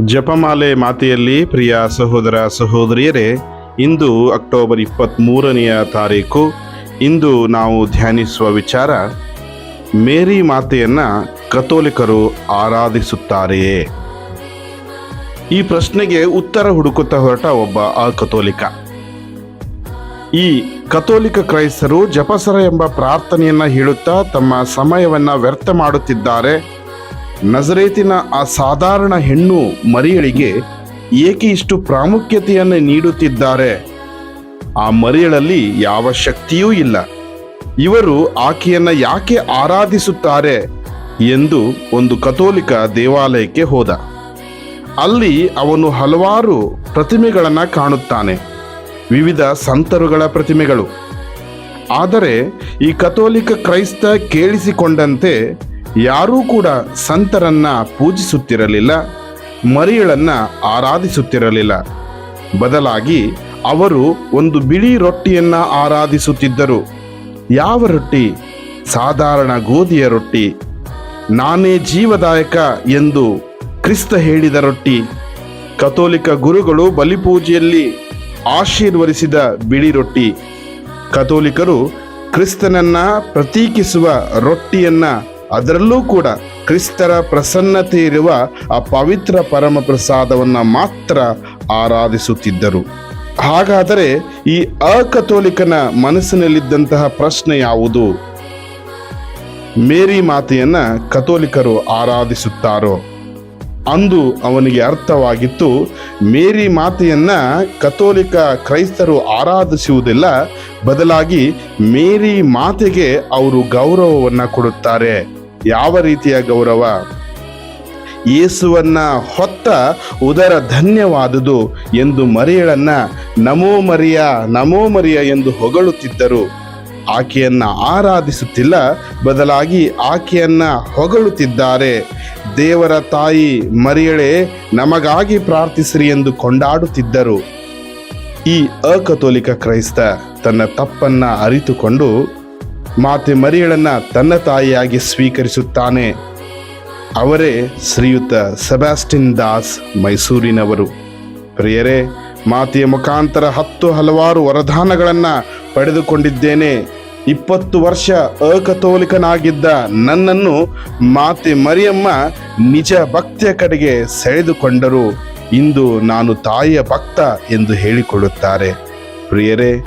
ಜಪಮಾಲೆ ಮಾತೆಯಲ್ಲಿ ಪ್ರಿಯ ಸಹೋದರ ಸಹೋದರಿಯರೇ, ಇಂದು ಅಕ್ಟೋಬರ್ ಇಪ್ಪತ್ತ್ಮೂರನೆಯ ತಾರೀಕು, ಇಂದು ನಾವು ಧ್ಯಾನಿಸುವ ವಿಚಾರ, ಮೇರಿ ಮಾತೆಯನ್ನು ಕಥೋಲಿಕರು ಆರಾಧಿಸುತ್ತಾರೆಯೇ? ಈ ಪ್ರಶ್ನೆಗೆ ಉತ್ತರ ಹುಡುಕುತ್ತಾ ಹೊರಟ ಒಬ್ಬ ಅಕಥೋಲಿಕ. ಈ ಕಥೋಲಿಕ ಕ್ರೈಸ್ತರು ಜಪಸರ ಎಂಬ ಪ್ರಾರ್ಥನೆಯನ್ನು ಹೇಳುತ್ತಾ ತಮ್ಮ ಸಮಯವನ್ನು ವ್ಯರ್ಥ ಮಾಡುತ್ತಿದ್ದಾರೆ. ನಜರೇತಿನ ಆ ಸಾಧಾರಣ ಹೆಣ್ಣು ಮರಿಯಳಿಗೆ ಏಕೆ ಇಷ್ಟು ಪ್ರಾಮುಖ್ಯತೆಯನ್ನು ನೀಡುತ್ತಿದ್ದಾರೆ? ಆ ಮರಿಯಳಲ್ಲಿ ಯಾವ ಶಕ್ತಿಯೂ ಇಲ್ಲ. ಇವರು ಆಕೆಯನ್ನು ಯಾಕೆ ಆರಾಧಿಸುತ್ತಾರೆ ಎಂದು ಒಂದು ಕಥೋಲಿಕ ದೇವಾಲಯಕ್ಕೆ ಹೋದ. ಅಲ್ಲಿ ಅವನು ಹಲವಾರು ಪ್ರತಿಮೆಗಳನ್ನು ಕಾಣುತ್ತಾನೆ. ವಿವಿಧ ಸಂತರುಗಳ ಪ್ರತಿಮೆಗಳು. ಆದರೆ ಈ ಕಥೋಲಿಕ ಕ್ರೈಸ್ತ ಕೇಳಿಸಿಕೊಂಡಂತೆ ಯಾರೂ ಕೂಡ ಸಂತರನ್ನ ಪೂಜಿಸುತ್ತಿರಲಿಲ್ಲ, ಮರಿಯಳನ್ನ ಆರಾಧಿಸುತ್ತಿರಲಿಲ್ಲ. ಬದಲಾಗಿ ಅವರು ಒಂದು ಬಿಳಿ ರೊಟ್ಟಿಯನ್ನ ಆರಾಧಿಸುತ್ತಿದ್ದರು. ಯಾವ ರೊಟ್ಟಿ? ಸಾಧಾರಣ ಗೋಧಿಯ ರೊಟ್ಟಿ. ನಾನೇ ಜೀವದಾಯಕ ಎಂದು ಕ್ರಿಸ್ತ ಹೇಳಿದ ರೊಟ್ಟಿ. ಕಥೋಲಿಕ ಗುರುಗಳು ಬಲಿಪೂಜೆಯಲ್ಲಿ ಆಶೀರ್ವರಿಸಿದ ಬಿಳಿ ರೊಟ್ಟಿ. ಕಥೋಲಿಕರು ಕ್ರಿಸ್ತನನ್ನ ಪ್ರತೀಕಿಸುವ ರೊಟ್ಟಿಯನ್ನ ಅದರಲ್ಲೂ ಕೂಡ ಕ್ರಿಸ್ತರ ಪ್ರಸನ್ನತೆ ಇರುವ ಆ ಪವಿತ್ರ ಪರಮ ಪ್ರಸಾದವನ್ನು ಮಾತ್ರ ಆರಾಧಿಸುತ್ತಿದ್ದರು. ಹಾಗಾದರೆ ಈ ಅಕಥೋಲಿಕನ ಮನಸ್ಸಿನಲ್ಲಿದ್ದಂತಹ ಪ್ರಶ್ನೆ ಯಾವುದು? ಮೇರಿ ಮಾತೆಯನ್ನ ಕಥೋಲಿಕರು ಆರಾಧಿಸುತ್ತಾರೋ? ಅಂದು ಅವನಿಗೆ ಅರ್ಥವಾಗಿತ್ತು, ಮೇರಿ ಮಾತೆಯನ್ನ ಕಥೋಲಿಕ ಕ್ರೈಸ್ತರು ಆರಾಧಿಸುವುದಿಲ್ಲ ಬದಲಾಗಿ ಮೇರಿ ಮಾತೆಗೆ ಅವರು ಗೌರವವನ್ನ ಕೊಡುತ್ತಾರೆ. ಯಾವ ರೀತಿಯ ಗೌರವ? ಯೇಸುವನ್ನ ಹೊತ್ತ ಉದರ ಧನ್ಯವಾದುದು ಎಂದು ಮರಿಯಳನ್ನ ನಮೋ ಮರಿಯ ನಮೋ ಮರಿಯ ಎಂದು ಹೊಗಳುತ್ತಿದ್ದರು. ಆಕೆಯನ್ನ ಆರಾಧಿಸುತ್ತಿಲ್ಲ, ಬದಲಾಗಿ ಆಕೆಯನ್ನ ಹೊಗಳುತ್ತಿದ್ದಾರೆ. ದೇವರ ತಾಯಿ ಮರಿಯಳೆ, ನಮಗಾಗಿ ಪ್ರಾರ್ಥಿಸಿರಿ ಎಂದು ಕೊಂಡಾಡುತ್ತಿದ್ದರು. ಈ ಅಕಥೋಲಿಕ ಕ್ರೈಸ್ತ ತನ್ನ ತಪ್ಪನ್ನ ಅರಿತುಕೊಂಡು ಮಾತೆ ಮರಿಗಳನ್ನು ತನ್ನ ತಾಯಿಯಾಗಿ ಸ್ವೀಕರಿಸುತ್ತಾನೆ. ಅವರೇ ಶ್ರೀಯುತ ಸೆಬಾಸ್ಟಿನ್ ದಾಸ್ ಮೈಸೂರಿನವರು. ಪ್ರಿಯರೇ, ಮಾತೆಯ ಮುಖಾಂತರ ಹತ್ತು ಹಲವಾರು ವರದಾನಗಳನ್ನು ಪಡೆದುಕೊಂಡಿದ್ದೇನೆ. ಇಪ್ಪತ್ತು ವರ್ಷ ಅಕಥೋಲಿಕನಾಗಿದ್ದ ನನ್ನನ್ನು ಮಾತೆ ಮರಿಯಮ್ಮ ನಿಜ ಭಕ್ತಿಯ ಕಡೆಗೆ ಸೆಳೆದುಕೊಂಡರು. ಇಂದು ನಾನು ತಾಯಿಯ ಭಕ್ತ ಎಂದು ಹೇಳಿಕೊಳ್ಳುತ್ತಾರೆ. ಪ್ರಿಯರೇ